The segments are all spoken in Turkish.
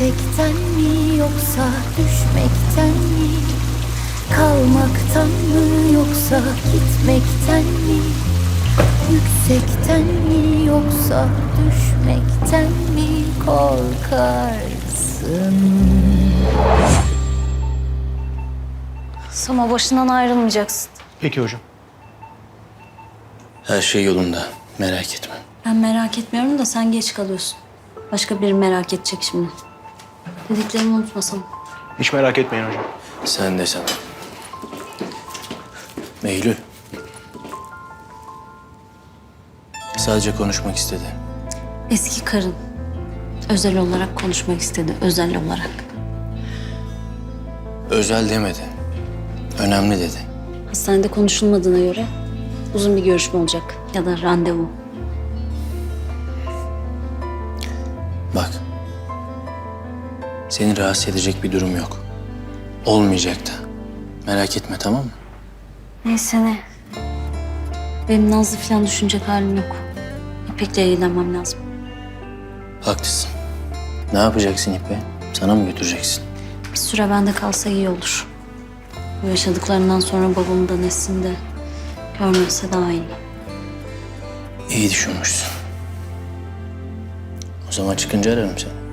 Yüksekten mi yoksa düşmekten mi? Kalmaktan mı yoksa gitmekten mi? Yüksekten mi yoksa düşmekten mi korkarsın? Sama başından ayrılmayacaksın. Peki hocam. Her şey yolunda. Merak etme. Ben merak etmiyorum da sen geç kalıyorsun. Başka biri merak edecek şimdi. Dediklerimi unutma Sama. Hiç merak etmeyin hocam. Sen de sana. Eylül. Sadece konuşmak istedi. Eski karın. Özel olarak konuşmak istedi. Özel olarak. Özel demedi. Önemli dedi. Hastanede konuşulmadığına göre uzun bir görüşme olacak. Ya da randevu. Seni rahatsız edecek bir durum yok. Olmayacak da. Merak etme tamam mı? Neyse ne. Benim Nazlı falan düşünecek halim yok. İpek'le ilgilenmem lazım. Haklısın. Ne yapacaksın İpe? Sana mı götüreceksin? Bir süre bende kalsa iyi olur. Bu yaşadıklarından sonra babamı da Nesin'i de görmezse daha iyi. İyi düşünmüşsün. O zaman çıkınca ararım seni.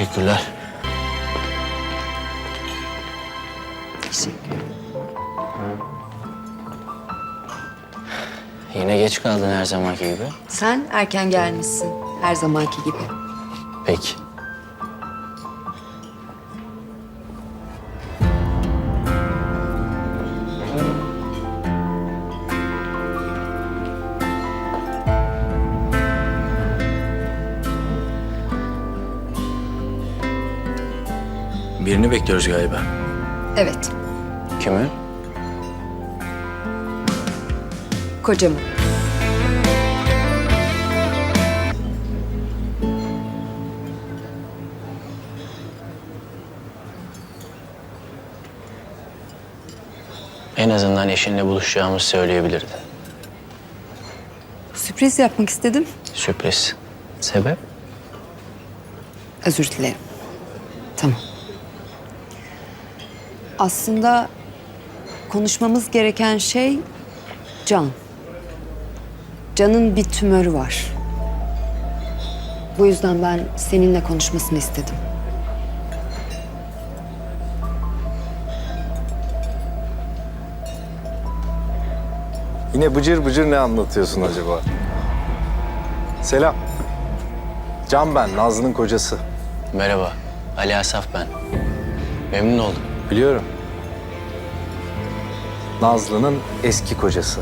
Teşekkürler. Yine geç kaldın her zamanki gibi. Sen erken gelmişsin her zamanki gibi. Peki. Birini bekliyoruz galiba. Evet, Kimi? kocamı. En azından eşinle buluşacağımızı söyleyebilirdin. Sürpriz yapmak istedim. Sürpriz. Sebep? Özür dilerim. Tamam. Aslında konuşmamız gereken şey Can. Can'ın bir tümörü var. Bu yüzden ben seninle konuşmasını istedim. Yine bıcır bıcır ne anlatıyorsun acaba? Selam. Can ben, Nazlı'nın kocası. Merhaba. Ali Asaf ben. Memnun oldum. Biliyorum. Nazlı'nın eski kocası.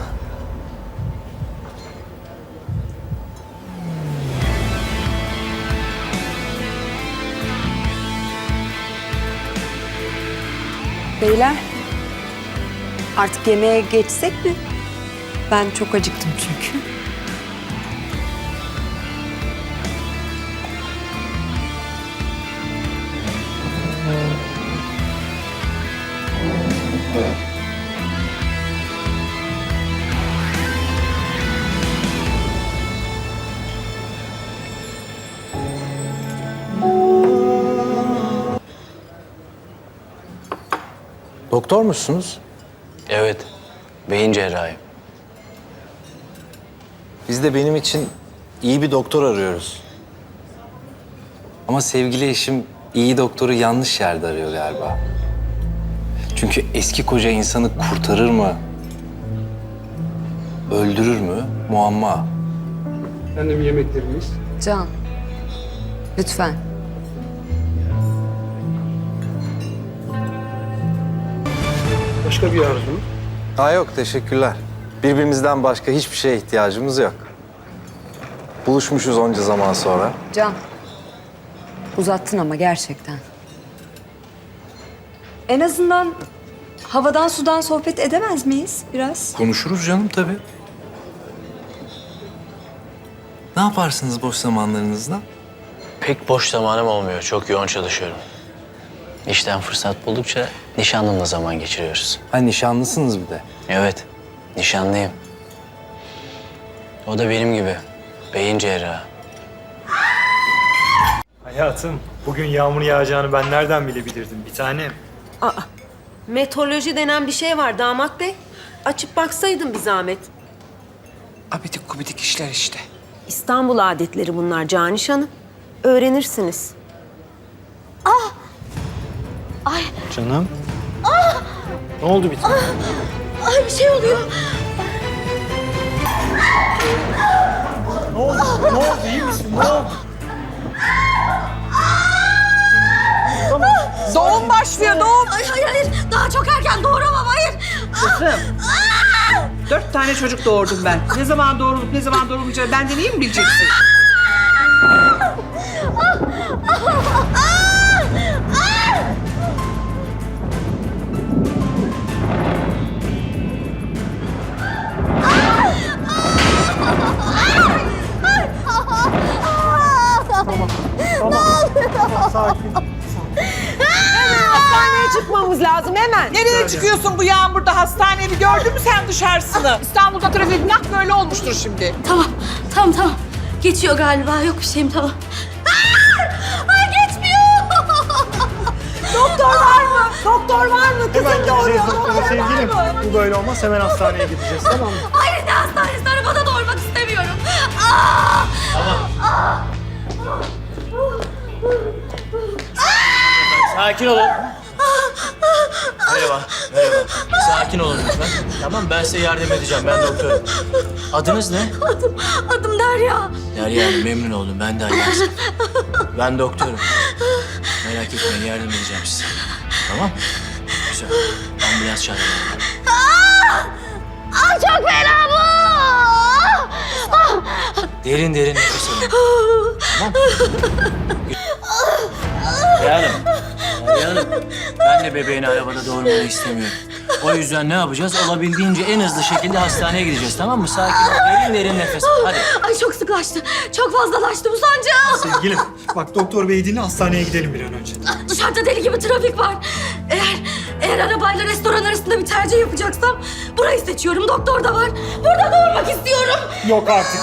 Beyler, artık yemeğe geçsek mi? Ben çok acıktım çünkü. Doktor musunuz? Evet. Beyin cerrahi. Biz de benim için iyi bir doktor arıyoruz. Ama sevgili eşim iyi doktoru yanlış yerde arıyor galiba. Çünkü eski koca insanı kurtarır mı? Öldürür mü? Muamma. Efendim yemeklerimiz. Can, lütfen. Başka bir arzu mu? Ha yok teşekkürler. Birbirimizden başka hiçbir şeye ihtiyacımız yok. Buluşmuşuz onca zaman sonra. Can. Uzattın ama gerçekten. En azından havadan sudan sohbet edemez miyiz biraz? Konuşuruz canım tabii. Ne yaparsınız boş zamanlarınızda? Pek boş zamanım olmuyor. Çok yoğun çalışıyorum. İşten fırsat buldukça nişanlımla zaman geçiriyoruz. Ha nişanlısınız bir de. Evet, nişanlıyım. O da benim gibi. Beyin cerrahı. Hayatım, bugün yağmur yağacağını ben nereden bilebilirdim bir tanem? Aa, meteoroloji denen bir şey var damat bey. Açıp baksaydın bir zahmet. Abidik gubidik işler işte. İstanbul adetleri bunlar Caniş Hanım. Öğrenirsiniz. Canım. Ne oldu bir tane? Ay bir şey oluyor. Ne oldu? Ne oldu? İyi misin? Ne oldu? Doğum başlıyor doğum. Ay hayır hayır daha çok erken doğuramam hayır. Dört tane çocuk doğurdum ben. Ne zaman doğrulup ne zaman doğrulmayacağını benden iyi mi bileceksin? Hastaneye çıkmamız lazım hemen. Nereye çıkıyorsun bu yağmurda? Hastaneye bir gördün mü sen dışarısını? İstanbul'da trafik nak böyle olmuştur şimdi. Tamam, tamam, tamam. Geçiyor galiba. Yok bir şeyim tamam. Ay geçmiyor. Doktor var mı? Doktor var mı? Kızım Hemen doğuruyor. gideceğiz doktora sevgilim. Bu böyle olmaz. Hemen hastaneye gideceğiz tamam mı? Hayır ne hastanesi arabada doğurmak istemiyorum. Sakin olun. Merhaba, merhaba. Sakin olun lütfen. Tamam, ben size yardım edeceğim. Ben doktorum. Adınız ne? Adım, adım Derya. Derya Hanım, memnun oldum. Ben de Ali Hasan. Ben doktorum. Merak etmeyin, yardım edeceğim size. Tamam Güzel. Ambulans çağırın. Ay çok fena bu. Derin derin nefes alın. Tamam Derya Hanım. Hanım. Ben de bebeğini arabada doğurmanı istemiyorum. O yüzden ne yapacağız? Olabildiğince en hızlı şekilde hastaneye gideceğiz. Tamam mı? Sakin ol. Derin derin nefes al. Hadi. Ay çok sıklaştı. Çok fazlalaştı bu sancı. Sevgilim bak doktor bey dinle hastaneye gidelim bir an önce. Dışarıda deli gibi trafik var. Eğer eğer arabayla restoran arasında bir tercih yapacaksam burayı seçiyorum. Doktor da var. Burada doğurmak istiyorum. Yok artık.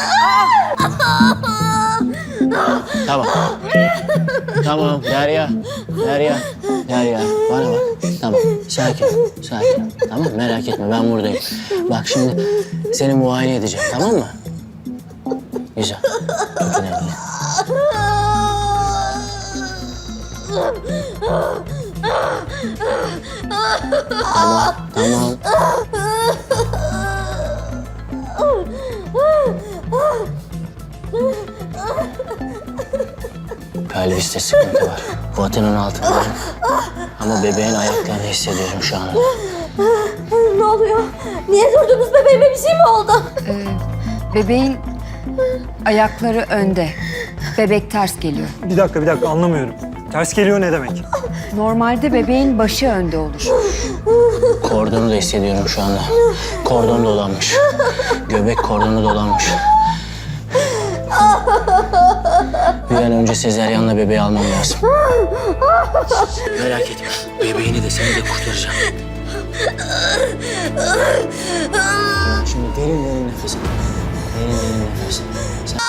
Tamam. tamam Derya. Derya. Derya. Bana bak. Tamam. Sakin ol. Sakin ol. Tamam merak etme ben buradayım. Bak şimdi seni muayene edeceğim tamam mı? Güzel. Çok önemli. Tamam. Tamam. Pelviste sıkıntı var. Vatanın altında. Ama bebeğin ayaklarını hissediyorum şu anda. Ne oluyor? Niye durdunuz bebeğime bir şey mi oldu? Bebeğin ayakları önde. Bebek ters geliyor. Bir dakika bir dakika anlamıyorum. Ters geliyor ne demek? Normalde bebeğin başı önde olur. Kordonu da hissediyorum şu anda. Kordon dolanmış. Göbek kordonu dolanmış. Önce sezeryanla bebeği almam lazım. Merak etme. Bebeğini de seni de kurtaracağım. Şimdi derin derin nefes al. Derin derin nefes al. Sen-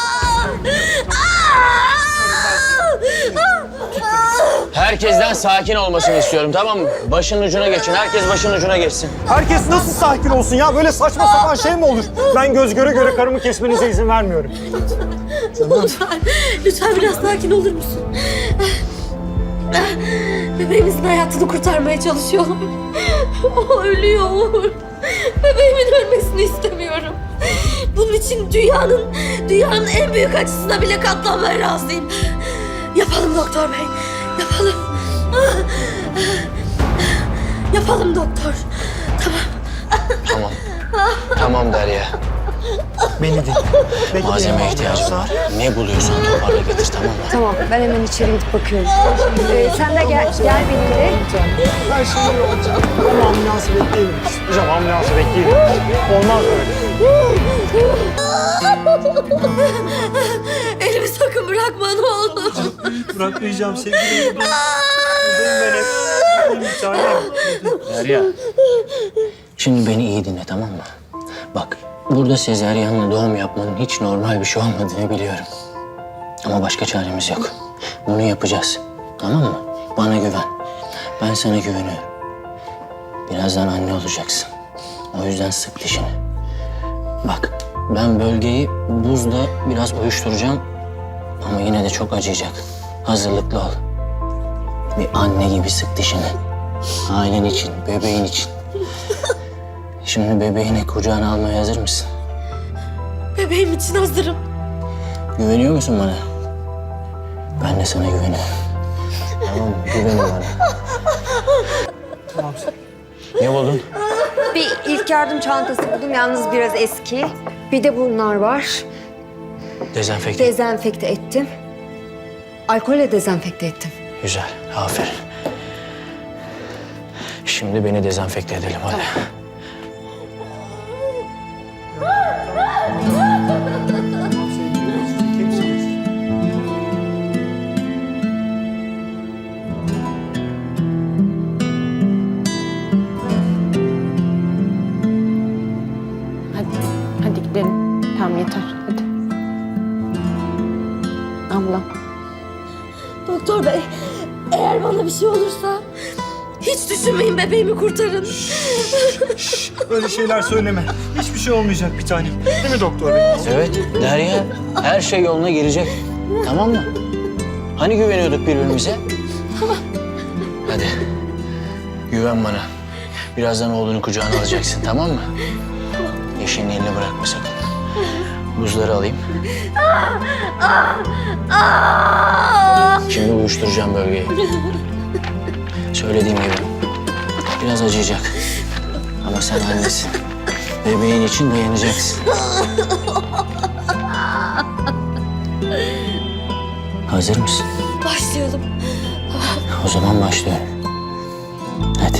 Herkesten sakin olmasını istiyorum tamam mı? Başın ucuna geçin. Herkes başın ucuna geçsin. Herkes nasıl sakin olsun ya? Böyle saçma sapan şey mi olur? Ben göz göre göre karımı kesmenize izin vermiyorum. Lütfen, lütfen biraz sakin olur musun? Bebeğimizin hayatını kurtarmaya çalışıyorum. O ölüyor Uğur. Bebeğimin ölmesini istemiyorum. Bunun için dünyanın, dünyanın en büyük acısına bile katlanmaya razıyım. Yapalım doktor bey, yapalım. Yapalım doktor. Tamam. Tamam Derya. Beni dinle. Bekle Malzeme ya, ihtiyacım var. Ne buluyorsan toparla getir tamam mı? Tamam ben hemen içeri gidip bakıyorum. Ee, sen de gel, gel benimle. Her şey olacak. Ama ambulansı bekleyelim. Hocam ambulansı bekleyelim. Olmaz böyle. Elimi sakın bırakma ne olur. Bırakmayacağım sevgilim. Buradayım ben hep. Buradayım bir tanem. Derya. Şimdi beni iyi dinle tamam mı? Bak burada sezaryenle doğum yapmanın hiç normal bir şey olmadığını biliyorum. Ama başka çaremiz yok. Bunu yapacağız. Tamam mı? Bana güven. Ben sana güveniyorum. Birazdan anne olacaksın. O yüzden sık dişini. Bak ben bölgeyi buzla biraz uyuşturacağım. Ama yine de çok acıyacak. Hazırlıklı ol. Bir anne gibi sık dişini. Ailen için, bebeğin için. Şimdi bebeğini kucağına almaya hazır mısın? Bebeğim için hazırım. Güveniyor musun bana? Ben de sana güveniyorum. Tamam mı? Güvenin bana. Ne buldun? Bir ilk yardım çantası buldum. Yalnız biraz eski. Bir de bunlar var. Dezenfekte. Dezenfekte ettim. Alkolle dezenfekte ettim. Güzel, aferin. Şimdi beni dezenfekte edelim hadi. Hadi, şey olursa hiç düşünmeyin bebeğimi kurtarın. Böyle şeyler söyleme. Hiçbir şey olmayacak bir tanem. Değil mi doktor bey? Evet, Derya her şey yoluna girecek. Tamam mı? Hani güveniyorduk birbirimize? Hadi, güven bana. Birazdan oğlunu kucağına alacaksın, tamam mı? Eşinin elini bırakma sakın. Buzları alayım. Şimdi uyuşturacağım bölgeyi. Söylediğim gibi. Biraz acıyacak. Ama sen annesin. Bebeğin için dayanacaksın. Hazır mısın? Başlayalım. O zaman başlıyorum. Hadi.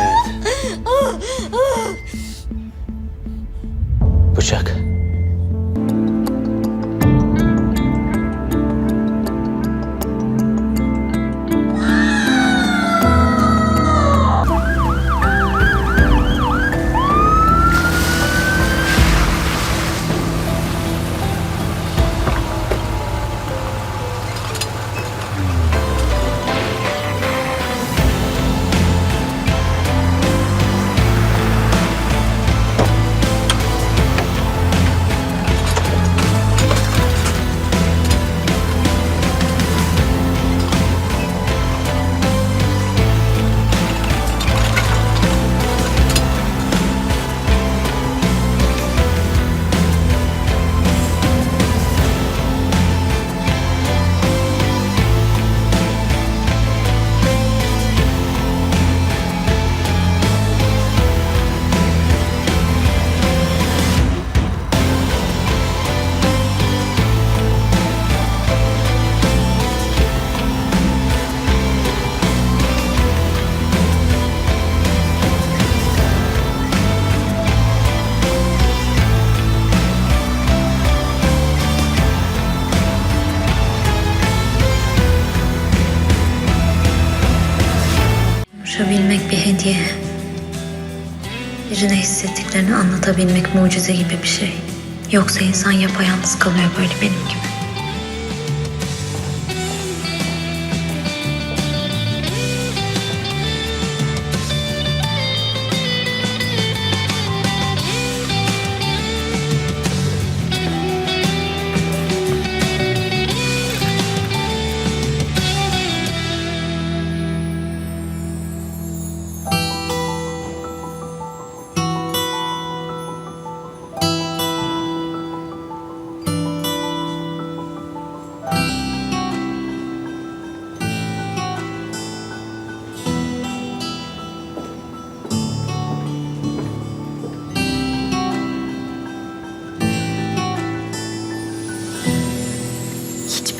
Evet. Bıçak. Anlatabilmek mucize gibi bir şey. Yoksa insan yapayalnız kalıyor böyle benim gibi.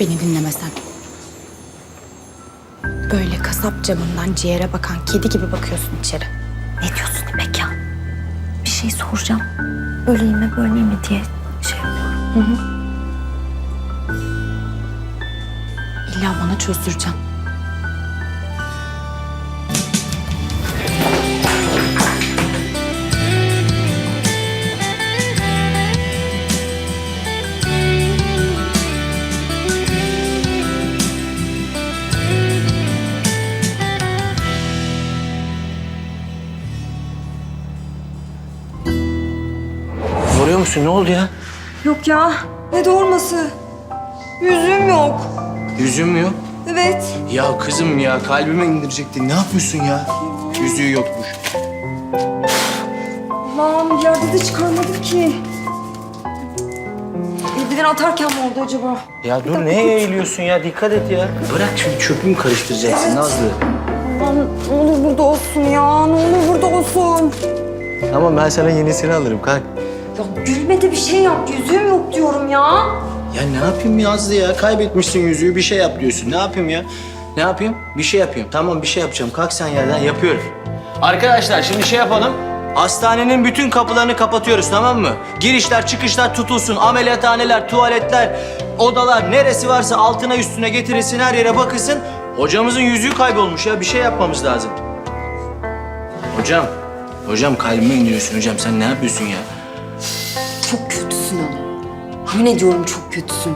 Beni dinlemesen. Böyle kasap camından ciğere bakan kedi gibi bakıyorsun içeri. Ne diyorsun İpek ya? Bir şey soracağım. Öleyim mi böleyim mi diye şey yapıyorum. İlla bana çözdüreceksin. Doğuruyor musun? Ne oldu ya? Yok ya. Ne doğurması? Yüzüğüm yok. Yüzüğüm mü yok? Evet. Ya kızım ya kalbime indirecektin. Ne yapıyorsun ya? Yüzüğü yokmuş. Lan yerde de çıkarmadım ki. Eldiven atarken mi oldu acaba? Ya dur neye eğiliyorsun ya? Dikkat et ya. Bırak şimdi çöpümü karıştıracaksın Nazlı. Lan ne olur burada olsun ya. Ne olur burada olsun. Tamam ben sana yenisini alırım kalk. Ya gülme de bir şey yap. Yüzüğüm yok diyorum ya. Ya ne yapayım Nazlı ya? Kaybetmişsin yüzüğü bir şey yap diyorsun. Ne yapayım ya? Ne yapayım? Bir şey yapayım. Tamam bir şey yapacağım. Kalk sen yerden yapıyorum. Arkadaşlar şimdi şey yapalım. Hastanenin bütün kapılarını kapatıyoruz tamam mı? Girişler çıkışlar tutulsun. Ameliyathaneler, tuvaletler, odalar neresi varsa altına üstüne getirilsin her yere bakılsın. Hocamızın yüzüğü kaybolmuş ya. Bir şey yapmamız lazım. Hocam. Hocam kalbime indiriyorsun hocam. Sen ne yapıyorsun ya? Çok kötüsün ama. Yemin ediyorum çok kötüsün.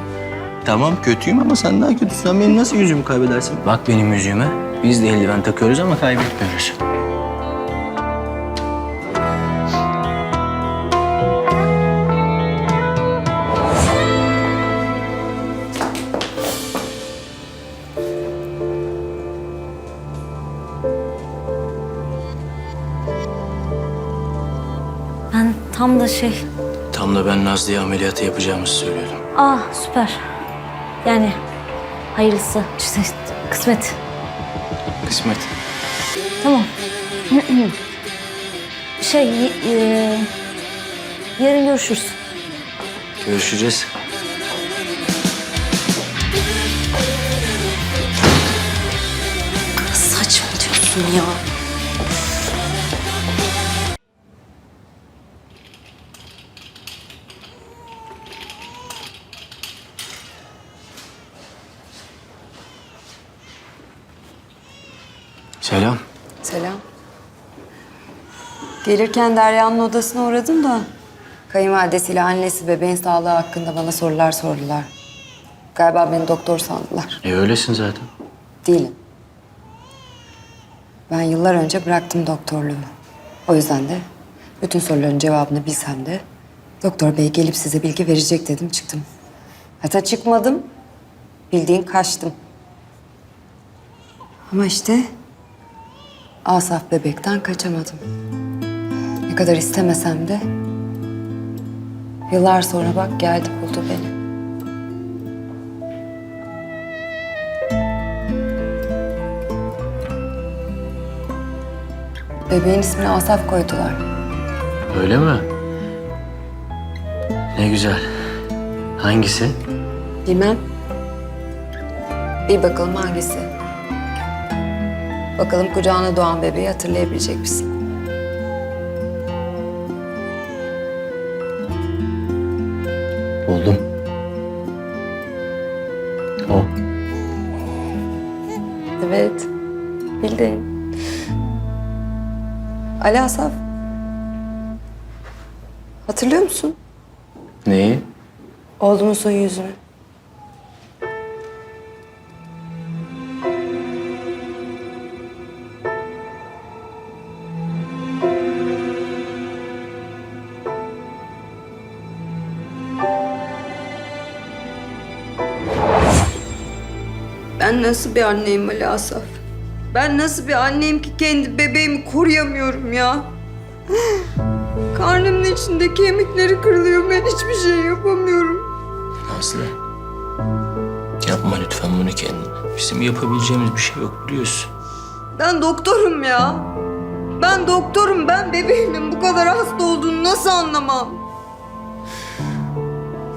Tamam kötüyüm ama sen daha kötüsün. Sen benim nasıl yüzümü kaybedersin? Bak benim yüzüğüme. Biz de eldiven takıyoruz ama kaybetmiyoruz. Da şey... Tam da ben Nazlı'ya ameliyatı yapacağımızı söylüyordum. Ah süper. Yani hayırlısı. İşte kısmet. Kısmet. Tamam. şey, e, yarın görüşürüz. Görüşeceğiz. Saçma diyorsun ya. Gelirken Derya'nın odasına uğradım da... ...kayınvalidesiyle annesi bebeğin sağlığı hakkında bana sorular sordular. Galiba beni doktor sandılar. E öylesin zaten. Değilim. Ben yıllar önce bıraktım doktorluğu. O yüzden de bütün soruların cevabını bilsem de... ...doktor bey gelip size bilgi verecek dedim çıktım. Hatta çıkmadım. Bildiğin kaçtım. Ama işte Asaf bebekten kaçamadım. Kadar istemesem de yıllar sonra bak geldi buldu beni. Bebeğin ismini Asaf koydular. Öyle mi? Ne güzel. Hangisi? Bilmem. Bir bakalım hangisi? Bakalım kucağına doğan bebeği hatırlayabilecek misin? Buldum. O. Evet. Bildin. Ali Asaf. Hatırlıyor musun? Neyi? Oğlumun son yüzünü. Nasıl bir anneyim Ali Asaf? Ben nasıl bir anneyim ki kendi bebeğimi koruyamıyorum ya? Karnımın içinde kemikleri kırılıyor. Ben hiçbir şey yapamıyorum. Nazlı. Yapma lütfen bunu kendine. Bizim yapabileceğimiz bir şey yok biliyorsun. Ben doktorum ya. Ben doktorum. Ben bebeğimin bu kadar hasta olduğunu nasıl anlamam?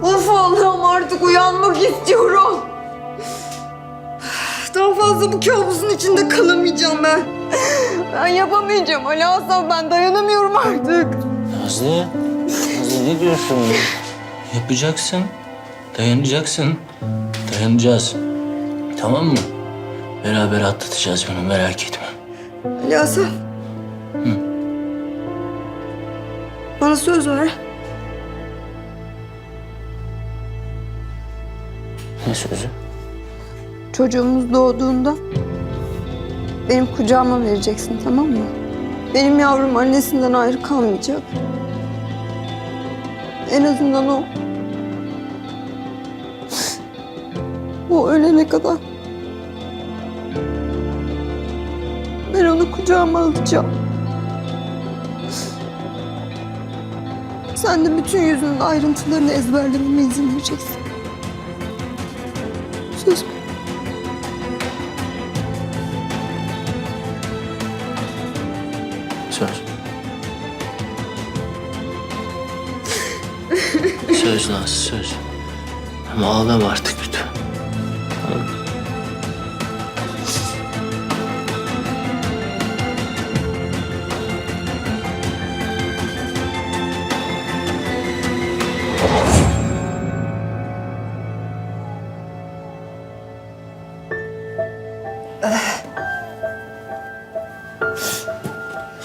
Of Allah'ım artık uyanmak istiyorum. Daha fazla bu kabusun içinde kalamayacağım ben. Ben yapamayacağım Ali Hasan. Ben dayanamıyorum artık. Nazlı, Nazlı ne diyorsun? Yapacaksın, dayanacaksın. Dayanacağız. Tamam mı? Beraber atlatacağız bunu merak etme. Ali Hasan. Bana söz ver. Ne sözü? Çocuğumuz doğduğunda benim kucağıma vereceksin tamam mı? Benim yavrum annesinden ayrı kalmayacak. En azından o. O ölene kadar. Ben onu kucağıma alacağım. Sen de bütün yüzünün ayrıntılarını ezberlememe izin vereceksin. Söz Nazlı söz. Ama ağlama artık lütfen.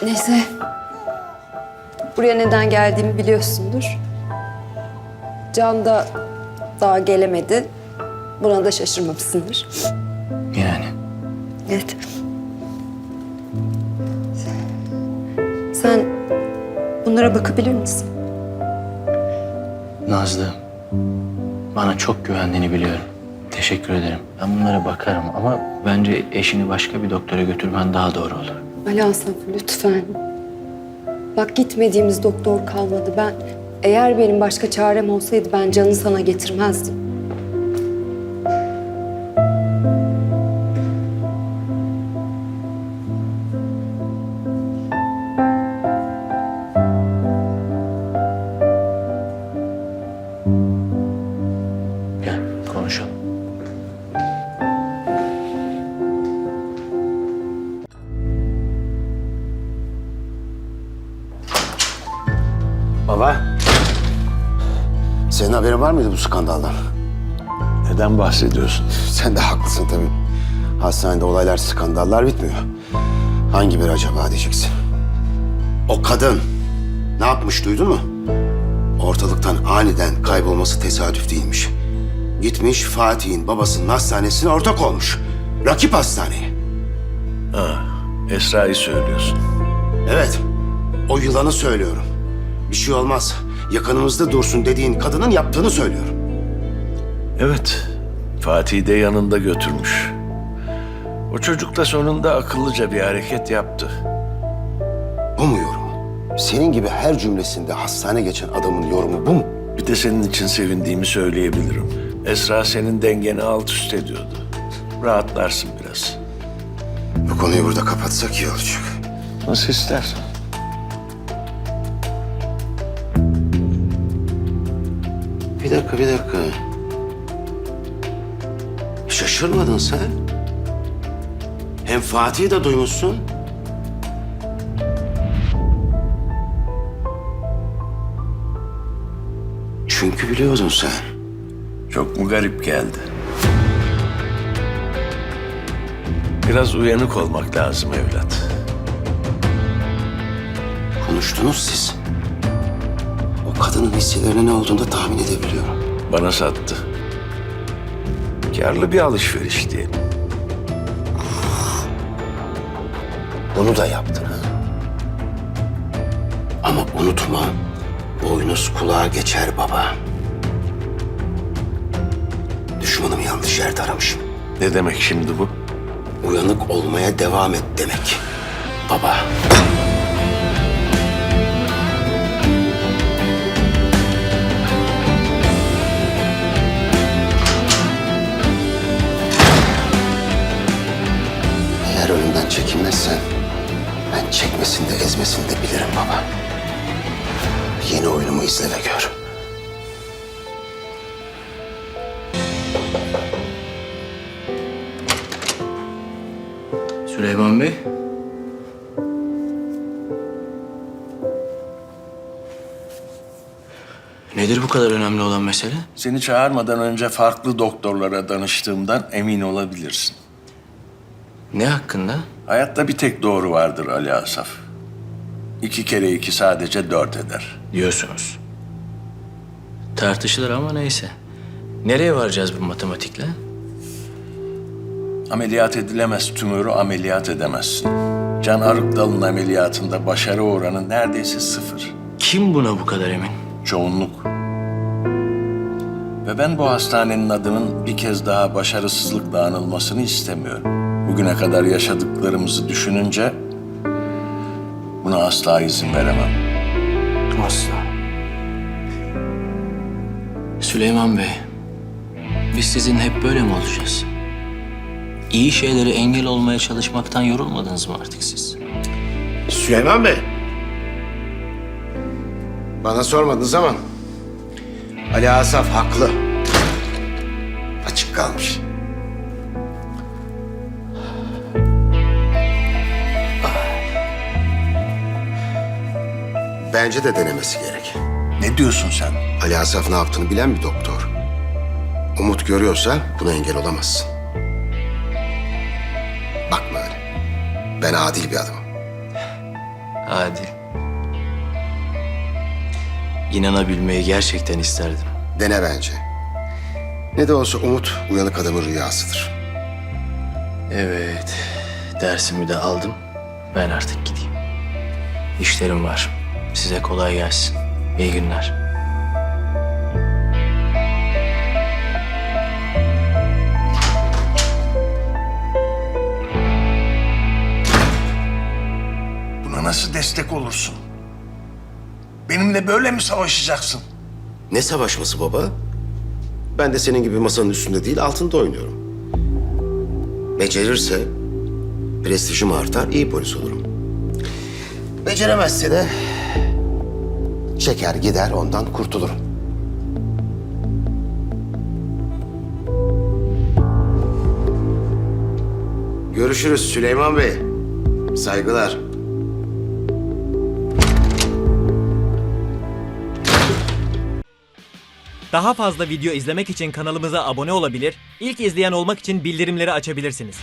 Neyse. Buraya neden geldiğimi biliyorsundur. Can da daha gelemedi. Buna da şaşırmamışsındır. Yani. Evet. Sen bunlara bakabilir misin? Nazlı, bana çok güvendiğini biliyorum. Teşekkür ederim. Ben bunlara bakarım ama bence eşini başka bir doktora götürmen daha doğru olur. Ali Hasan lütfen. Bak gitmediğimiz doktor kalmadı. Ben eğer benim başka çarem olsaydı ben canı sana getirmezdim. Gel konuşalım. Baba. Haberin var mıydı bu skandaldan? Neden bahsediyorsun? Sen de haklısın tabii. Hastanede olaylar, skandallar bitmiyor. Hangi bir acaba diyeceksin. O kadın ne yapmış duydun mu? Ortalıktan aniden kaybolması tesadüf değilmiş. Gitmiş Fatih'in babasının hastanesine ortak olmuş. Rakip hastaneye. Ha, Esra'yı söylüyorsun. Evet, o yılanı söylüyorum. Bir şey olmaz. Yakınımızda dursun dediğin kadının yaptığını söylüyorum. Evet, Fatih de yanında götürmüş. O çocuk da sonunda akıllıca bir hareket yaptı. Bu mu yorumu? Senin gibi her cümlesinde hastane geçen adamın yorumu bu mu? Bir de senin için sevindiğimi söyleyebilirim. Esra senin dengeni alt üst ediyordu. Rahatlarsın biraz. Bu konuyu burada kapatsak iyi olacak. Nasıl istersen. Dakika, bir dakika. Şaşırmadın sen. Hem Fatih'i de duymuşsun. Çünkü biliyordun sen. Çok mu garip geldi? Biraz uyanık olmak lazım evlat. Konuştunuz siz. O kadının hisselerine ne olduğunu da tahmin edebiliyorum. Bana sattı. Karlı bir alışveriş diyelim. Onu da yaptın ha. Ama unutma, boynuz kulağa geçer baba. Düşmanımı yanlış yerde aramışım. Ne demek şimdi bu? Uyanık olmaya devam et demek. Baba. Çekinmezsen ben çekmesini de ezmesini de bilirim baba. Yeni oyunumu izle ve gör. Süleyman Bey. Nedir bu kadar önemli olan mesele? Seni çağırmadan önce farklı doktorlara danıştığımdan emin olabilirsin. Ne hakkında? Hayatta bir tek doğru vardır Ali Asaf. İki kere iki sadece dört eder. Diyorsunuz. Tartışılır ama neyse. Nereye varacağız bu matematikle? Ameliyat edilemez tümörü ameliyat edemezsin. Can Arıkdal'ın ameliyatında başarı oranı neredeyse sıfır. Kim buna bu kadar emin? Çoğunluk. Ve ben bu hastanenin adının bir kez daha başarısızlıkla anılmasını istemiyorum. Bugüne kadar yaşadıklarımızı düşününce buna asla izin veremem. Asla. Süleyman Bey, biz sizin hep böyle mi olacağız? İyi şeylere engel olmaya çalışmaktan yorulmadınız mı artık siz? Süleyman Bey. Bana sormadınız ama Ali Asaf haklı. Açık kalmış. Bence de denemesi gerek. Ne diyorsun sen? Ali Asaf ne yaptığını bilen bir doktor. Umut görüyorsa buna engel olamazsın. Bakma öyle. Ben adil bir adamım. Adil. İnanabilmeyi gerçekten isterdim. Dene bence. Ne de olsa umut uyanık adamın rüyasıdır. Evet, dersimi de aldım. Ben artık gideyim. İşlerim var. Size kolay gelsin. İyi günler. Buna nasıl destek olursun? Benimle böyle mi savaşacaksın? Ne savaşması baba? Ben de senin gibi masanın üstünde değil altında oynuyorum. Becerirse prestijim artar, iyi polis olurum. Beceremezse de çeker gider ondan kurtulurum. Görüşürüz Süleyman Bey. Saygılar. Daha fazla video izlemek için kanalımıza abone olabilir, ilk izleyen olmak için bildirimleri açabilirsiniz.